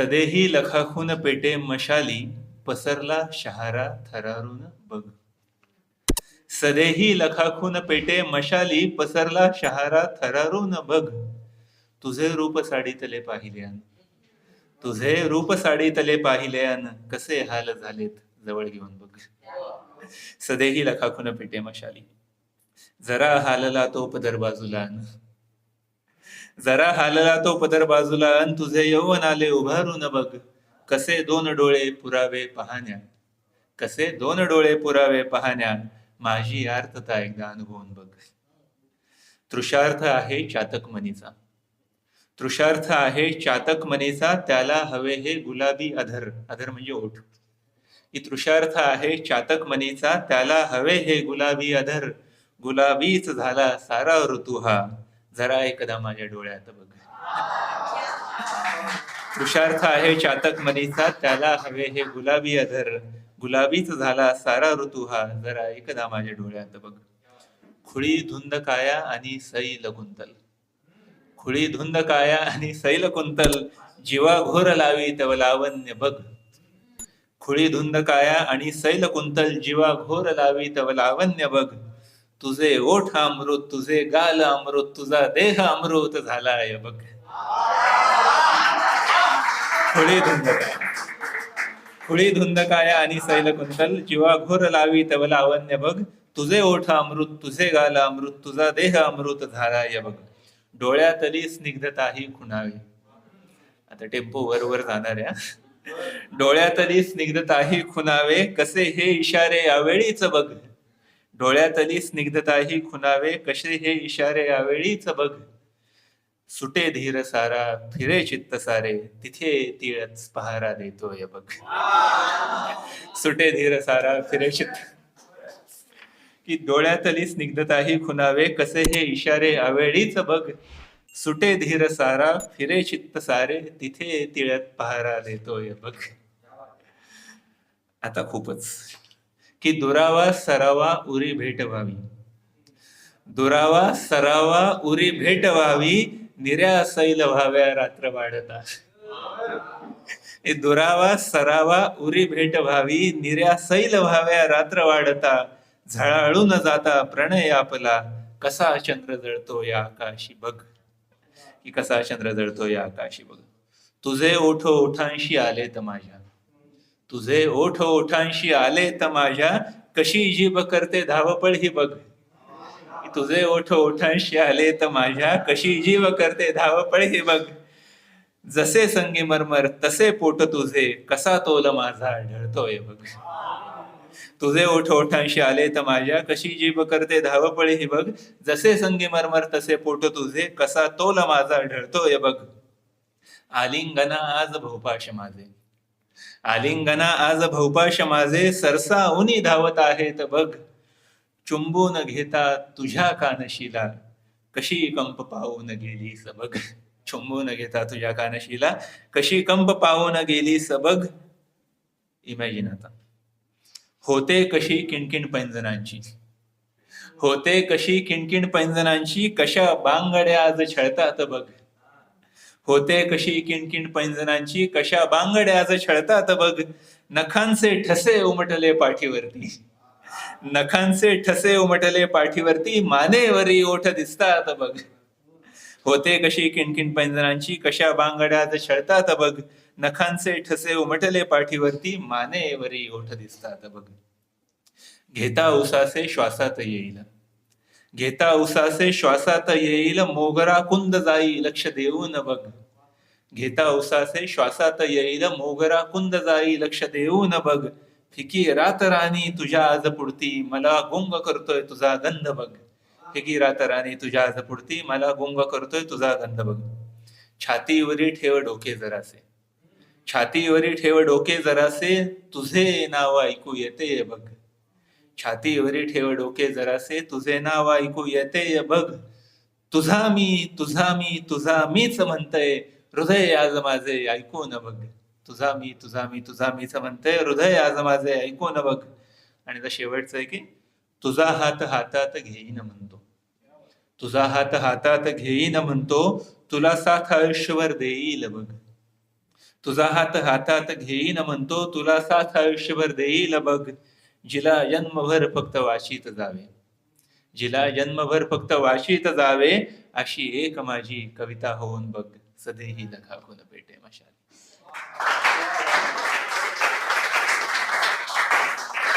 सदेही लखाखून पेटे मशाली पसरला शहारा थरारून बघ. सदेही लखाखून पेटे मशाली पसरला शहारा थरारून बघ. तुझे रूप साडीतले पाहिल्यान तुझे रूप साडीतले पाहिल्यान कसे हाल झालेत? जवळ घेऊन बघ. सदेही लखाखून पेटे मशाली. जरा हालला तो पदर बाजूला जरा हालला तो पदर बाजूला अन तुझे यौवन आले उभारून बघ. कसे दोन डोळे पुरावे पाहण्या कसे दोन डोळे पुरावे पाहण्या माझी अर्थता एकदा अनुभवून बघ. तृषार्थ आहे चातक मनीचा. तृषार्थ आहे चातक मनीचा त्याला हवे हे गुलाबी अधर. अधर म्हणजे ओठ. ही तृषार्थ आहे चातक मनीचा त्याला हवे हे गुलाबी अधर. गुलाबीच झाला सारा ऋतू हा. जरा एकदा माझ्या डोळ्यात बघ. पुरुषार्थ आहे चातक मनीचा त्याला हवे हे गुलाबी अधर. गुलाबीच झाला सारा ऋतू हा. जरा एकदा माझ्या डोळ्यात बघ. खुळी धुंद काया आणि सैल कुंतल खुळी धुंद काया आणि सैल कुंतल जीवा घोर लावी तव लावण्य बघ. खुळी धुंद काया आणि सैल कुंतल जीवा घोर लावी तव लावण्य बघ. तुझे ओठ अमृत तुझे गाल अमृत तुझा देह अमृत झालाय बघ. खुळी धुंद खुळी धुंद काय आणि सैल कुंतल जीवा घोर लावी तवला अवन्य बघ. तुझे ओठ अमृत तुझे गाल अमृत तुझा देह अमृत झालाय बघ. डोळ्यातली स्निग्धताही खुणावी. आता टेम्पो वर वर जाणार आहे डोळ्यातली स्निग्धताही खुणावे. कसे हे इशारे यावेळीच बघ. डोळ्यातली स्निग्धताही खुनावे कसे हे इशारे यावेळीच बघ. सुटे धीर सारा फिरे चित्त सारे तिथे तिळच पहारा देतोय बघ. सुटे धीर सारा फिरे चित्त. की डोळ्यातली स्निग्धताही खुनावे कसे हे इशारे आवेळीच बघ. सुटे धीर सारा फिरे चित्त सारे तिथे तिळत पहारा देतोय बघ. आता खूपच. की दुरावा सरावा उरी भेट व्हावी. दुरावा सरावा उरी भेट व्हावी निऱ्या सैल व्हाव्या रात्र वाढता. दुरावा सरावा उरी भेट व्हावी निऱ्या सैल व्हाव्या रात्र वाढता. झळाळू न जाता प्रणय आपला. कसा चंद्र जळतो या आकाशी बघ. की कसा चंद्र जळतो या आकाशी बघ. तुझे ओठो ओठांशी आले तर माझ्या. तुझे ओठ ओठांशी आले तर माझ्या कशी जीभ करते? धावपळ ही बघ. तुझे ओठ ओठांशी आले तर माझ्या कशी जीव करते? धावपळ ही बघ. जसे संगी मरमर तसे पोट तुझे. कसा तोल माझा? आढळतोय बघ. तुझे ओठ ओठांशी आले तर माझ्या कशी जीव करते? धावपळी ही बघ. जसे संगी मरमर तसे पोट तुझे. कसा तोल माझा? ढळतोय बघ. आलिंगना आज भोपाश माझे. आलिंगना आज भौपाश माझे सरसा उनी धावत आहेत बघ. चुंबून घेता तुझ्या कानशीला. कशी कंप पाहून गेली सबग चुंबून घेता तुझ्या कानशीला. कशी कंप पाहून गेली सबग इमॅजिन आता. होते कशी किणकिण पैंजनांची होते कशी किणकिण पैंजनांची कशा बांगड्या आज छळतात बघ. होते कशी किणकिण पैंजणांची कशा बांगड्या छळतात बघ. नखांचे ठसे उमटले पाठीवरती. नखांचे ठसे उमटले पाठीवरती मानेवरी ओठ दिसतात बघ. होते कशी किणकिण पैंजणांची कशा बांगड्या छळतात बघ. नखांचे ठसे उमटले पाठीवरती मानेवरी ओठ दिसतात बघ. घेता उसासे श्वासात येईल. घेता उसासे श्वासात येईल मोगरा कुंद जाई लक्ष देऊन बघ. घेता उसासे श्वासात येईल मोगरा कुंद जाई लक्ष देऊन बघ. फिकी रात राणी तुझ्या आज पुढती मला गुंग करतोय तुझा गंध बघ. फिकी रात राणी तुझ्या आज पुढती मला गुंग करतोय तुझा गंध बघ. छातीवरी ठेव डोके जरासे. छातीवरी ठेव डोके जरासे तुझे नाव ऐकू येते बघ. छातीवरी ठेव डोके जरासे तुझे नाव ऐकू येते बघ. तुझा मी तुझा मी तुझा मीच म्हणतय हृदय आज माझे ऐकून बघ. तुझा मी तुझा मी तुझा मीच म्हणते हृदय आज माझे ऐकून बघ. आणि शेवटचं आहे की तुझा हात हातात घेईन म्हणतो. तुझा हात हातात घेईन म्हणतो तुला साथ आयुष्यभर देईल बघ. तुझा हात हातात घेईन म्हणतो तुला साथ आयुष्यभर देईल बघ. जिला जन्मभर फक्त वाशीत जावे. जिला जन्मभर फक्त वाशीत जावे अशी एक माझी कविता होऊन बघ. सदेही लखाखून पेटे मशाल